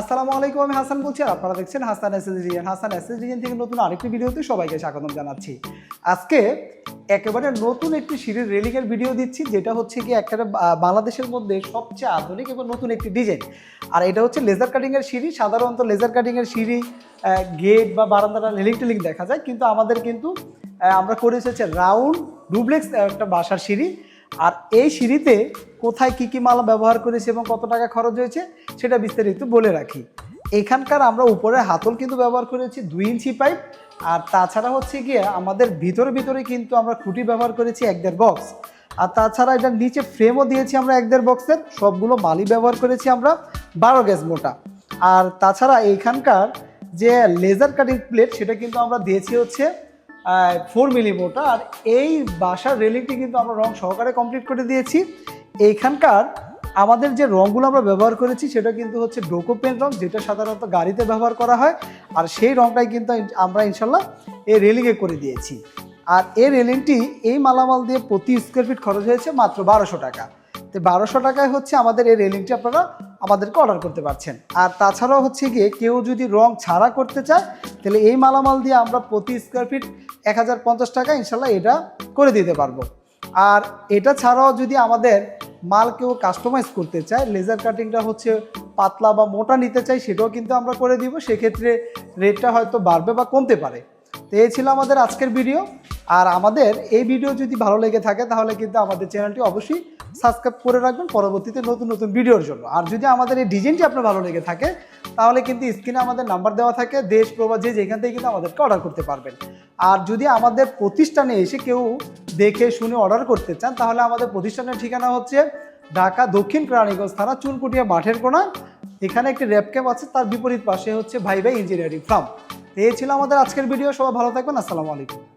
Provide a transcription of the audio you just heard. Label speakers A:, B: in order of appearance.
A: আসসালামু আলাইকুম, আমি হাসান বলছি আর আপনারা দেখছেন Hasan S design Hasan S design থেকে নতুন আরেকটি ভিডিওতে সবাইকে স্বাগতম জানাচ্ছি। আজকে একেবারে নতুন একটি সিঁড়ির রেলিংয়ের ভিডিও দিচ্ছি, যেটা হচ্ছে কি একেবারে বাংলাদেশের মধ্যে সবচেয়ে আধুনিক এবং নতুন একটি ডিজাইন। আর এটা হচ্ছে লেজার কাটিংয়ের সিঁড়ি সাধারণত লেজার কাটিংয়ের সিঁড়ি গেট বা বারান্দাটা রেলিং টেলিং দেখা যায়, কিন্তু আমাদের কিন্তু আমরা করে এসেছি রাউন্ড ডুপ্লেক্স একটা বাসার সিঁড়ি। আর এই সিঁড়িতে কোথায় কি কি মাল ব্যবহার করেছে এবং কত টাকা খরচ হয়েছে, সেটা বিস্তারিত বলে রাখি। এখানকার আমরা উপরে হাতল কিন্তু ব্যবহার করেছি, দুই ইঞ্চি পাইপ, আর তাছাড়া হচ্ছে গিয়ে আমাদের ভিতরে ভিতরে কিন্তু আমরা খুঁটি ব্যবহার করেছি এক দেড় বক্স। আর তাছাড়া এটার নিচে ফ্রেমও দিয়েছি আমরা এক দেড় বক্সের, সবগুলো মালই ব্যবহার করেছি আমরা বারো গ্যাস মোটা। আর তাছাড়া এইখানকার যে লেজার কাটিং প্লেট সেটা কিন্তু আমরা দিয়েছি হচ্ছে ফোর মিলি মোটা। আর এই বাসার রেলিংটি কিন্তু আমরা রং সহকারে কমপ্লিট করে দিয়েছি। এইখানকার আমাদের যে রঙগুলো আমরা ব্যবহার করেছি, সেটা কিন্তু হচ্ছে ডোকো পেন রং, যেটা সাধারণত গাড়িতে ব্যবহার করা হয়। আর সেই রংটাই কিন্তু আমরা ইনশাল্লাহ এই রেলিংয়ে করে দিয়েছি। আর এই রেলিংটি এই মালামাল দিয়ে প্রতি স্কোয়ার ফিট খরচ হয়েছে মাত্র বারোশো টাকা। তো বারোশো টাকায় হচ্ছে আমাদের এই রেলিংটি আপনারা আমাদেরকে অর্ডার করতে পারছেন। আর তাছাড়াও হচ্ছে গিয়ে কেউ যদি রং ছাড়া করতে চায়, তাহলে এই মালামাল দিয়ে আমরা প্রতি স্কোয়ার ফিট এক হাজার পঞ্চাশ টাকা ইনশাল্লাহ এটা করে দিতে পারব। আর এটা ছাড়াও যদি আমাদের মাল কেউ কাস্টমাইজ করতে চায়। লেজার কাটিংটা হচ্ছে পাতলা বা মোটা নিতে চাই সেটাও কিন্তু আমরা করে দিব। সেক্ষেত্রে রেটটা হয়তো বাড়বে বা কমতে পারে। তো এই ছিল আমাদের আজকের ভিডিও আর আমাদের এই ভিডিও যদি ভালো লেগে থাকে, তাহলে কিন্তু আমাদের চ্যানেলটি অবশ্যই সাবস্ক্রাইব করে রাখবেন পরবর্তীতে নতুন নতুন ভিডিওর জন্য। আর যদি আমাদের এই ডিজাইনটি আপনার ভালো লেগে থাকে, তাহলে কিন্তু স্ক্রিনে আমাদের নাম্বার দেওয়া থাকে। দেশ, প্রবাস, যে যেখান থেকে কিন্তু আমাদেরকে অর্ডার করতে পারবেন। আর যদি আমাদের প্রতিষ্ঠানে এসে কেউ দেখে শুনে অর্ডার করতে চান, তাহলে আমাদের প্রতিষ্ঠানের ঠিকানা হচ্ছে ঢাকা দক্ষিণ প্রাণীগঞ্জ থানা চুনকুটিয়া মাঠের কোনা এখানে একটি র্যাপ ক্যাম্প আছে, তার বিপরীত পাশে হচ্ছে ভাই ভাই ইঞ্জিনিয়ারিং ফার্ম। এই ছিল আমাদের আজকের ভিডিও, সবাই ভালো থাকবেন, আসসালামু আলাইকুম।